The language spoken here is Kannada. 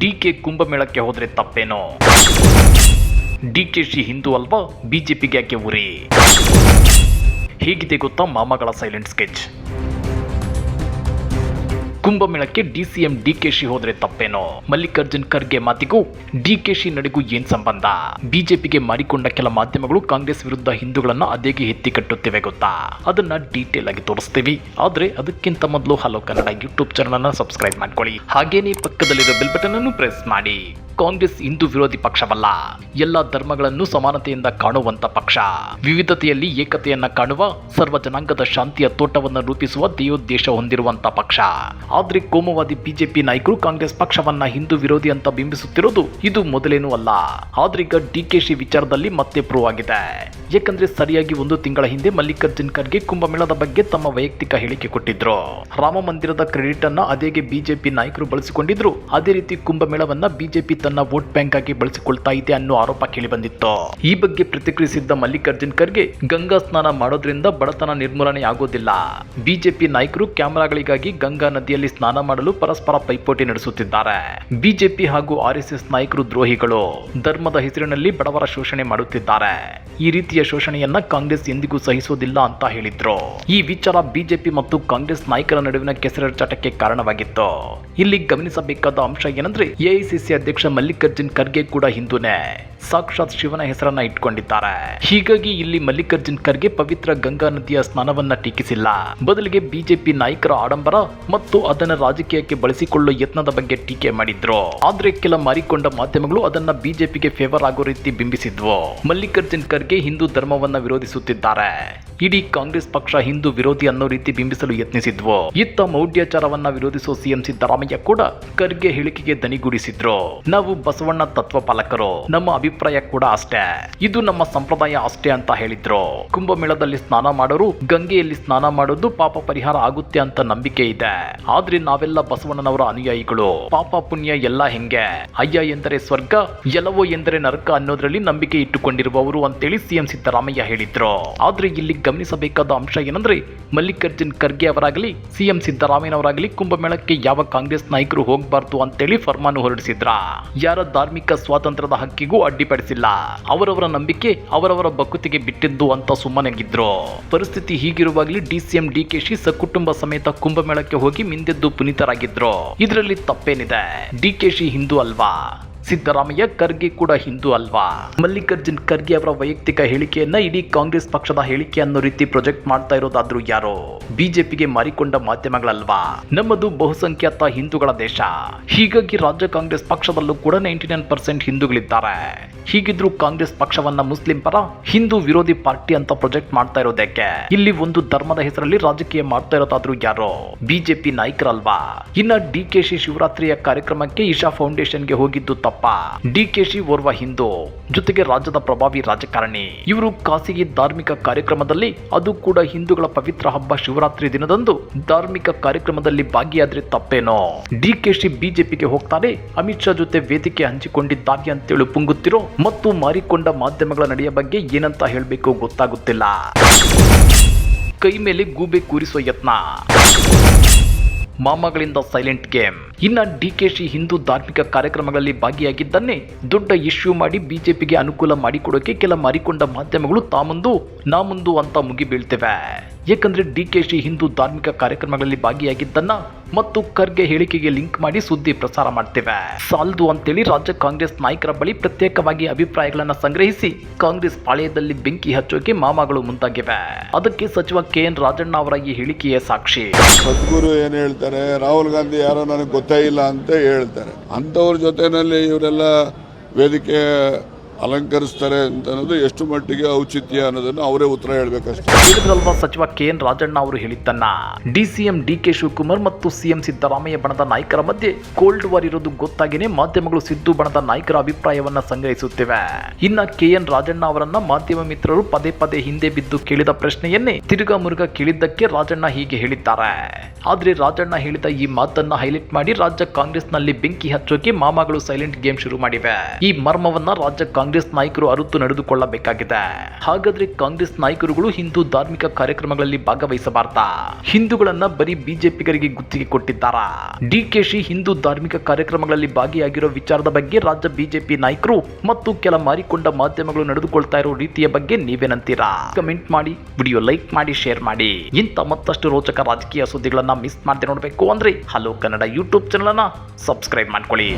ಡಿಕೆ ಕುಂಭಮೇಳಕ್ಕೆ ಹೋದ್ರೆ ತಪ್ಪೇನೋ? ಡಿ ಕೆ ಶಿ ಹಿಂದೂ ಅಲ್ವಾ? ಬಿಜೆಪಿಗೆ ಯಾಕೆ ಉರಿ? ಹೀಗಿದೆ ಗೊತ್ತಾ ಮಾಮಗಳ ಸೈಲೆಂಟ್ ಸ್ಕೆಚ್ ಕುಂಭಮೇಳಕ್ಕೆ ಡಿಸಿಎಂ ಡಿಕೆಶಿ ಹೋದ್ರೆ ತಪ್ಪೇನೋ? ಮಲ್ಲಿಕಾರ್ಜುನ್ ಖರ್ಗೆ ಮಾತಿಗೂ ಡಿಕೆಶಿ ನಡೆಗೂ ಏನ್ ಸಂಬಂಧ? ಬಿಜೆಪಿಗೆ ಮಾರಿಕೊಂಡ ಕೆಲ ಮಾಧ್ಯಮಗಳು ಕಾಂಗ್ರೆಸ್ ವಿರುದ್ಧ ಹಿಂದೂಗಳನ್ನ ಅದೇಗೆ ಎತ್ತಿ ಕಟ್ಟುತ್ತಿವೆ ಗೊತ್ತಾ? ಅದನ್ನ ಡೀಟೇಲ್ ಆಗಿ ತೋರಿಸ್ತೀವಿ. ಆದ್ರೆ ಅದಕ್ಕಿಂತ ಮೊದಲು ಹಲೋ ಕನ್ನಡ ಯೂಟ್ಯೂಬ್ ಚಾನಲ್ ಅನ್ನ ಸಬ್ಸ್ಕ್ರೈಬ್ ಮಾಡ್ಕೊಳ್ಳಿ. ಹಾಗೇನೇ ಪಕ್ಕದಲ್ಲಿರೋ ಬೆಲ್ ಬಟನ್ ಅನ್ನು ಪ್ರೆಸ್ ಮಾಡಿ. ಕಾಂಗ್ರೆಸ್ ಹಿಂದೂ ವಿರೋಧಿ ಪಕ್ಷವಲ್ಲ. ಎಲ್ಲ ಧರ್ಮಗಳನ್ನು ಸಮಾನತೆಯಿಂದ ಕಾಣುವಂತ ಪಕ್ಷ. ವಿವಿಧತೆಯಲ್ಲಿ ಏಕತೆಯನ್ನ ಕಾಣುವ, ಸರ್ವ ಜನಾಂಗದ ಶಾಂತಿಯ ತೋಟವನ್ನು ರೂಪಿಸುವ ದೇಯೋದ್ದೇಶ ಹೊಂದಿರುವಂತ ಪಕ್ಷ. ಆದ್ರೆ ಕೋಮುವಾದಿ ಬಿಜೆಪಿ ನಾಯಕರು ಕಾಂಗ್ರೆಸ್ ಪಕ್ಷವನ್ನ ಹಿಂದೂ ವಿರೋಧಿ ಅಂತ ಬಿಂಬಿಸುತ್ತಿರೋದು ಇದು ಮೊದಲೇನೂ ಅಲ್ಲ. ಆದ್ರೀಗ ಡಿಕೆಶಿ ವಿಚಾರದಲ್ಲಿ ಮತ್ತೆ ಪ್ರೂವ್ ಆಗಿದೆ. ಏಕೆಂದ್ರೆ ಸರಿಯಾಗಿ ಒಂದು ತಿಂಗಳ ಹಿಂದೆ ಮಲ್ಲಿಕಾರ್ಜುನ್ ಖರ್ಗೆ ಕುಂಭಮೇಳದ ಬಗ್ಗೆ ತಮ್ಮ ವೈಯಕ್ತಿಕ ಹೇಳಿಕೆ ಕೊಟ್ಟಿದ್ರು. ರಾಮ ಮಂದಿರದ ಕ್ರೆಡಿಟ್ ಅನ್ನ ಅದೇಗೆ ಬಿಜೆಪಿ ನಾಯಕರು ಬಳಸಿಕೊಂಡಿದ್ರು. ಅದೇ ರೀತಿ ಕುಂಭಮೇಳವನ್ನ ಬಿಜೆಪಿ ತನ್ನ ವೋಟ್ ಬ್ಯಾಂಕ್ ಆಗಿ ಬಳಸಿಕೊಳ್ತಾ ಇದೆ ಅನ್ನೋ ಆರೋಪ ಕೇಳಿ ಬಂದಿತ್ತು ಈ ಬಗ್ಗೆ ಪ್ರತಿಕ್ರಿಯಿಸಿದ್ದ ಮಲ್ಲಿಕಾರ್ಜುನ್ ಖರ್ಗೆ, ಗಂಗಾ ಸ್ನಾನ ಮಾಡೋದ್ರಿಂದ ಬಡತನ ನಿರ್ಮೂಲನೆ ಆಗೋದಿಲ್ಲ. ಬಿಜೆಪಿ ನಾಯಕರು ಕ್ಯಾಮೆರಾಗಳಿಗಾಗಿ ಗಂಗಾ ನದಿಯಲ್ಲಿ ಸ್ನಾನ ಮಾಡಲು ಪರಸ್ಪರ ಪೈಪೋಟಿ ನಡೆಸುತ್ತಿದ್ದಾರೆ. ಬಿಜೆಪಿ ಹಾಗೂ ಆರ್ಎಸ್ಎಸ್ ಎಸ್ ಎಸ್ ನಾಯಕರು ದ್ರೋಹಿಗಳು. ಧರ್ಮದ ಹೆಸರಿನಲ್ಲಿ ಬಡವರ ಶೋಷಣೆ ಮಾಡುತ್ತಿದ್ದಾರೆ. ಈ ರೀತಿಯ ಶೋಷಣೆಯನ್ನ ಕಾಂಗ್ರೆಸ್ ಎಂದಿಗೂ ಸಹಿಸುವುದಿಲ್ಲ ಅಂತ ಹೇಳಿದ್ರು. ಈ ವಿಚಾರ ಬಿಜೆಪಿ ಮತ್ತು ಕಾಂಗ್ರೆಸ್ ನಾಯಕರ ನಡುವಿನ ಕೆಸರೆರಚಾಟಕ್ಕೆ ಕಾರಣವಾಗಿತ್ತು. ಇಲ್ಲಿ ಗಮನಿಸಬೇಕಾದ ಅಂಶ ಏನಂದ್ರೆ, ಎಐಸಿಸಿ ಅಧ್ಯಕ್ಷ ಮಲ್ಲಿಕಾರ್ಜುನ್ ಖರ್ಗೆ ಕೂಡ ಹಿಂದೂನೇ. ಸಾಕ್ಷಾತ್ ಶಿವನ ಹೆಸರನ್ನ ಇಟ್ಕೊಂಡಿದ್ದಾರೆ. ಹೀಗಾಗಿ ಇಲ್ಲಿ ಮಲ್ಲಿಕಾರ್ಜುನ್ ಖರ್ಗೆ ಪವಿತ್ರ ಗಂಗಾ ನದಿಯ ಸ್ನಾನವನ್ನ ಟೀಕಿಸಿಲ್ಲ. ಬದಲಿಗೆ ಬಿಜೆಪಿ ನಾಯಕರ ಆಡಂಬರ ಮತ್ತು ಅದನ್ನ ರಾಜಕೀಯಕ್ಕೆ ಬಳಸಿಕೊಳ್ಳುವ ಯತ್ನದ ಬಗ್ಗೆ ಟೀಕೆ ಮಾಡಿದ್ರು. ಆದ್ರೆ ಕೆಲ ಮಾರಿಕೊಂಡ ಮಾಧ್ಯಮಗಳು ಅದನ್ನ ಬಿಜೆಪಿಗೆ ಫೇವರ್ ಆಗೋ ರೀತಿ ಬಿಂಬಿಸಿದ್ವು. ಮಲ್ಲಿಕಾರ್ಜುನ್ ಖರ್ಗೆ ಹಿಂದೂ ಧರ್ಮವನ್ನ ವಿರೋಧಿಸುತ್ತಿದ್ದಾರೆ. ಇಡೀ ಕಾಂಗ್ರೆಸ್ ಪಕ್ಷ ಹಿಂದೂ ವಿರೋಧಿ ಅನ್ನೋ ರೀತಿ ಬಿಂಬಿಸಲು ಯತ್ನಿಸಿದ್ವು. ಇತ್ತ ಮೌಢ್ಯಾಚಾರವನ್ನ ವಿರೋಧಿಸುವ ಸಿಎಂ ಸಿದ್ದರಾಮಯ್ಯ ಕೂಡ ಖರ್ಗೆ ಹೇಳಿಕೆಗೆ ದನಿಗೂಡಿಸಿದ್ರು. ನಾವು ಬಸವಣ್ಣ ತತ್ವ ಪಾಲಕರು, ನಮ್ಮ ಅಭಿಪ್ರಾಯ ಕೂಡ ಅಷ್ಟೇ. ಇದು ನಮ್ಮ ಸಂಪ್ರದಾಯ ಅಷ್ಟೇ ಅಂತ ಹೇಳಿದ್ರು. ಕುಂಭಮೇಳದಲ್ಲಿ ಸ್ನಾನ ಮಾಡೋರು, ಗಂಗೆಯಲ್ಲಿ ಸ್ನಾನ ಮಾಡೋದು ಪಾಪ ಪರಿಹಾರ ಆಗುತ್ತೆ ಅಂತ ನಂಬಿಕೆ ಇದೆ. ಆದ್ರೆ ನಾವೆಲ್ಲ ಬಸವಣ್ಣನವರ ಅನುಯಾಯಿಗಳು. ಪಾಪ ಪುಣ್ಯ ಎಲ್ಲ ಹೆಂಗೆ? ಅಯ್ಯ ಎಂದರೆ ಸ್ವರ್ಗ, ಎಲ್ಲವೋ ಎಂದರೆ ನರಕ ಅನ್ನೋದ್ರಲ್ಲಿ ನಂಬಿಕೆ ಇಟ್ಟುಕೊಂಡಿರುವವರು ಅಂತೇಳಿ ಸಿಎಂ ಸಿದ್ದರಾಮಯ್ಯ ಹೇಳಿದ್ರು. ಆದ್ರೆ ಇಲ್ಲಿ ಗಮನಿಸಬೇಕಾದ ಅಂಶ ಏನಂದ್ರೆ ಮಲ್ಲಿಕಾರ್ಜುನ್ ಖರ್ಗೆ ಅವರಾಗಲಿ, ಸಿಎಂ ಸಿದ್ದರಾಮಯ್ಯನವರಾಗಲಿ ಕುಂಭಮೇಳಕ್ಕೆ ಯಾವ ಕಾಂಗ್ರೆಸ್ ನಾಯಕರು ಹೋಗಬಾರ್ದು ಅಂತೇಳಿ ಫರ್ಮಾನು ಹೊರಡಿಸಿದ್ರ. ಯಾರ ಧಾರ್ಮಿಕ ಸ್ವಾತಂತ್ರ್ಯದ ಹಕ್ಕಿಗೂ ಅಡ್ಡಿಪಡಿಸಿಲ್ಲ. ಅವರವರ ನಂಬಿಕೆ ಅವರವರ ಬಕುತಿಗೆ ಬಿಟ್ಟಿದ್ದು ಅಂತ ಸುಮ್ಮನೆಗಿದ್ರು ಪರಿಸ್ಥಿತಿ ಹೀಗಿರುವಾಗಲಿ ಡಿಸಿಎಂ ಡಿಕೆಶಿ ಸಕುಟುಂಬ ಸಮೇತ ಕುಂಭಮೇಳಕ್ಕೆ ಹೋಗಿ ಪುನೀತರಾಗಿದ್ರು? ಇದರಲ್ಲಿ ತಪ್ಪೇನಿದೆ. ಡಿಕೆಶಿ ಹಿಂದೂ ಅಲ್ವಾ? ಸಿದ್ದರಾಮಯ್ಯ ಖರ್ಗೆ ಕೂಡ ಹಿಂದೂ ಅಲ್ವಾ? ಮಲ್ಲಿಕಾರ್ಜುನ್ ಖರ್ಗೆ ಅವರ ವೈಯಕ್ತಿಕ ಹೇಳಿಕೆಯನ್ನ ಇಡೀ ಕಾಂಗ್ರೆಸ್ ಪಕ್ಷದ ಹೇಳಿಕೆ ಅನ್ನೋ ರೀತಿ ಪ್ರೊಜೆಕ್ಟ್ ಮಾಡ್ತಾ ಇರೋದಾದ್ರೂ ಯಾರೋ? ಬಿಜೆಪಿಗೆ ಮಾರಿಕೊಂಡ ಮಾಧ್ಯಮಗಳಲ್ವಾ? ನಮ್ಮದು ಬಹುಸಂಖ್ಯಾತ ಹಿಂದೂಗಳ ದೇಶ. ಹೀಗಾಗಿ ರಾಜ್ಯ ಕಾಂಗ್ರೆಸ್ ಪಕ್ಷದಲ್ಲೂ ಕೂಡ ನೈಂಟಿ ನೈನ್ ಪರ್ಸೆಂಟ್ ಹಿಂದೂಗಳಿದ್ದಾರೆ. ಹೀಗಿದ್ರೂ ಕಾಂಗ್ರೆಸ್ ಪಕ್ಷವನ್ನ ಮುಸ್ಲಿಂ ಪರ ಹಿಂದೂ ವಿರೋಧಿ ಪಾರ್ಟಿ ಅಂತ ಪ್ರೊಜೆಕ್ಟ್ ಮಾಡ್ತಾ ಇರೋದಕ್ಕೆ ಇಲ್ಲಿ ಒಂದು ಧರ್ಮದ ಹೆಸರಲ್ಲಿ ರಾಜಕೀಯ ಮಾಡ್ತಾ ಇರೋದಾದ್ರೂ ಯಾರೋ? ಬಿಜೆಪಿ ನಾಯಕರಲ್ವಾ? ಇನ್ನ ಡಿಕೆಶಿ ಶಿವರಾತ್ರಿಯ ಕಾರ್ಯಕ್ರಮಕ್ಕೆ ಇಶಾ ಫೌಂಡೇಶನ್ಗೆ ಹೋಗಿದ್ದು ತಪ್ಪ. ಡಿಕೆಶಿ ಓರ್ವ ಹಿಂದೂ, ಜೊತೆಗೆ ರಾಜ್ಯದ ಪ್ರಭಾವಿ ರಾಜಕಾರಣಿ. ಇವರು ಖಾಸಗಿ ಧಾರ್ಮಿಕ ಕಾರ್ಯಕ್ರಮದಲ್ಲಿ, ಅದು ಕೂಡ ಹಿಂದೂಗಳ ಪವಿತ್ರ ಹಬ್ಬ ಶಿವರಾತ್ರಿ ದಿನದಂದು ಧಾರ್ಮಿಕ ಕಾರ್ಯಕ್ರಮದಲ್ಲಿ ಭಾಗಿಯಾದ್ರೆ ತಪ್ಪೇನೋ? ಡಿಕೆಶಿ ಬಿಜೆಪಿಗೆ ಹೋಗ್ತಾರೆ, ಅಮಿತ್ ಶಾ ಜೊತೆ ವೇದಿಕೆ ಹಂಚಿಕೊಂಡಿದ್ದಾರೆ ಅಂತೇಳಿ ಪುಂಗುತ್ತಿರೋ? ಮತ್ತು ಮಾರಿಕೊಂಡ ಮಾಧ್ಯಮಗಳ ನಡೆಯ ಬಗ್ಗೆ ಏನಂತ ಹೇಳಬೇಕು ಗೊತ್ತಾಗುತ್ತಿಲ್ಲ. ಕೈ ಮೇಲೆ ಗೂಬೆ ಕೂರಿಸುವ ಯತ್ನ. ಮಾಮಗಳಿಂದ ಸೈಲೆಂಟ್ ಗೇಮ್ ಇನ್ನ ಡಿಕೆಶಿ ಹಿಂದೂ ಧಾರ್ಮಿಕ ಕಾರ್ಯಕ್ರಮಗಳಲ್ಲಿ ಭಾಗಿಯಾಗಿದ್ದನ್ನೇ ದೊಡ್ಡ ಇಶ್ಯೂ ಮಾಡಿ ಬಿಜೆಪಿಗೆ ಅನುಕೂಲ ಮಾಡಿಕೊಡೋಕೆ ಕೆಲ ಮಾರಿಕೊಂಡ ಮಾಧ್ಯಮಗಳು ತಾಮಂದು ನಾ ಮುಂದು ಅಂತ ಮುಗಿ ಡಿ ಯಾಕಂದ್ರೆ ಡಿಕೆಶಿ ಹಿಂದೂ ಧಾರ್ಮಿಕ ಕಾರ್ಯಕ್ರಮಗಳಲ್ಲಿ ಭಾಗಿಯಾಗಿದ್ದನ್ನ ಮತ್ತು ಖರ್ಗೆ ಹೇಳಿಕೆಗೆ ಲಿಂಕ್ ಮಾಡಿ ಸುದ್ದಿ ಪ್ರಸಾರ ಮಾಡ್ತೇವೆ. ಸಾಲದು ಅಂತೇಳಿ ರಾಜ್ಯ ಕಾಂಗ್ರೆಸ್ ನಾಯಕರ ಬಳಿ ಪ್ರತ್ಯೇಕವಾಗಿ ಅಭಿಪ್ರಾಯಗಳನ್ನು ಸಂಗ್ರಹಿಸಿ ಕಾಂಗ್ರೆಸ್ ಪಾಳೆಯದಲ್ಲಿ ಬೆಂಕಿ ಹಚ್ಚೋಕೆ ಮಾಮಗಳು ಮುಂದಾಗಿವೆ. ಅದಕ್ಕೆ ಸಚಿವ ಕೆ ಎನ್ ರಾಜಣ್ಣ ಅವರ ಈ ಹೇಳಿಕೆಯೇ ಸಾಕ್ಷಿ. ಸದ್ಗುರು ಏನು ಹೇಳ್ತಾರೆ? ರಾಹುಲ್ ಗಾಂಧಿ ಯಾರೋ ನನಗೆ ಗೊತ್ತೇ ಇಲ್ಲ ಅಂತ ಹೇಳ್ತಾರೆ. ಅಂತವ್ರ ಜೊತೆನಲ್ಲಿ ಇವರೆಲ್ಲ ವೇದಿಕೆ ಅಲಂಕರಿಸ್ತಾರೆ ಅಂತ ಅನ್ನೋದು ಎಷ್ಟು ಮಟ್ಟಿಗೆ ಔಚಿತ್ಯ ಅನ್ನೋದನ್ನು ಅವರೇ ಉತ್ತರ ಹೇಳಬೇಕಷ್ಟೇ. ಸಚಿವ ಕೆ ಎನ್ ರಾಜಣ್ಣ ಅವರು ಹೇಳಿದ್ದನ್ನ. ಡಿಸಿಎಂ ಡಿ ಕೆ ಶಿವಕುಮಾರ್ ಮತ್ತು ಸಿಎಂ ಸಿದ್ದರಾಮಯ್ಯ ಬಣದ ನಾಯಕರ ಮಧ್ಯೆ ಕೋಲ್ಡ್ ವಾರ್ ಇರೋದು ಗೊತ್ತಾಗಿನೇ ಮಾಧ್ಯಮಗಳು ಸಿದ್ದು ಬಣದ ನಾಯಕರ ಅಭಿಪ್ರಾಯವನ್ನ ಸಂಗ್ರಹಿಸುತ್ತಿವೆ. ಇನ್ನ ಕೆ ಎನ್ ರಾಜಣ್ಣ ಅವರನ್ನ ಮಾಧ್ಯಮ ಮಿತ್ರರು ಪದೇ ಪದೇ ಹಿಂದೆ ಬಿದ್ದು ಕೇಳಿದ ಪ್ರಶ್ನೆಯನ್ನೇ ತಿರುಗಾ ಮುರುಗ ಕೇಳಿದ್ದಕ್ಕೆ ರಾಜಣ್ಣ ಹೀಗೆ ಹೇಳಿದ್ದಾರೆ. ಆದ್ರೆ ರಾಜಣ್ಣ ಹೇಳಿದ ಈ ಮಾತನ್ನ ಹೈಲೈಟ್ ಮಾಡಿ ರಾಜ್ಯ ಕಾಂಗ್ರೆಸ್ನಲ್ಲಿ ಬೆಂಕಿ ಹಚ್ಚೋಕೆ ಮಾಮಗಳು ಸೈಲೆಂಟ್ ಗೇಮ್ ಶುರು ಮಾಡಿವೆ. ಈ ಮರ್ಮವನ್ನ ರಾಜ್ಯ ಕಾಂಗ್ರೆಸ್ ಕಾಂಗ್ರೆಸ್ ನಾಯಕರು ಅರಿತು ನಡೆದುಕೊಳ್ಳಬೇಕಾಗಿದೆ. ಹಾಗಾದ್ರೆ ಕಾಂಗ್ರೆಸ್ ನಾಯಕರುಗಳು ಹಿಂದೂ ಧಾರ್ಮಿಕ ಕಾರ್ಯಕ್ರಮಗಳಲ್ಲಿ ಭಾಗವಹಿಸಬಾರ್ದಾ? ಹಿಂದೂಗಳನ್ನ ಬರೀ ಬಿಜೆಪಿಗರಿಗೆ ಗುತ್ತಿಗೆ ಕೊಟ್ಟಿದ್ದಾರಾ? ಡಿಕೆಶಿ ಹಿಂದೂ ಧಾರ್ಮಿಕ ಕಾರ್ಯಕ್ರಮಗಳಲ್ಲಿ ಭಾಗಿಯಾಗಿರೋ ವಿಚಾರದ ಬಗ್ಗೆ ರಾಜ್ಯ ಬಿಜೆಪಿ ನಾಯಕರು ಮತ್ತು ಕೆಲ ಮಾರಿಕೊಂಡ ಮಾಧ್ಯಮಗಳು ನಡೆದುಕೊಳ್ತಾ ಇರೋ ರೀತಿಯ ಬಗ್ಗೆ ನೀವೇನಂತೀರಾ ಕಮೆಂಟ್ ಮಾಡಿ, ವಿಡಿಯೋ ಲೈಕ್ ಮಾಡಿ, ಶೇರ್ ಮಾಡಿ. ಇಂಥ ಮತ್ತಷ್ಟು ರೋಚಕ ರಾಜಕೀಯ ಸುದ್ದಿಗಳನ್ನ ಮಿಸ್ ಮಾಡದೆ ನೋಡಬೇಕು ಅಂದ್ರೆ ಹಲೋ ಕನ್ನಡ ಯೂಟ್ಯೂಬ್ ಚಾನಲ್ ಅನ್ನ ಸಬ್ಸ್ಕ್ರೈಬ್ ಮಾಡ್ಕೊಳ್ಳಿ.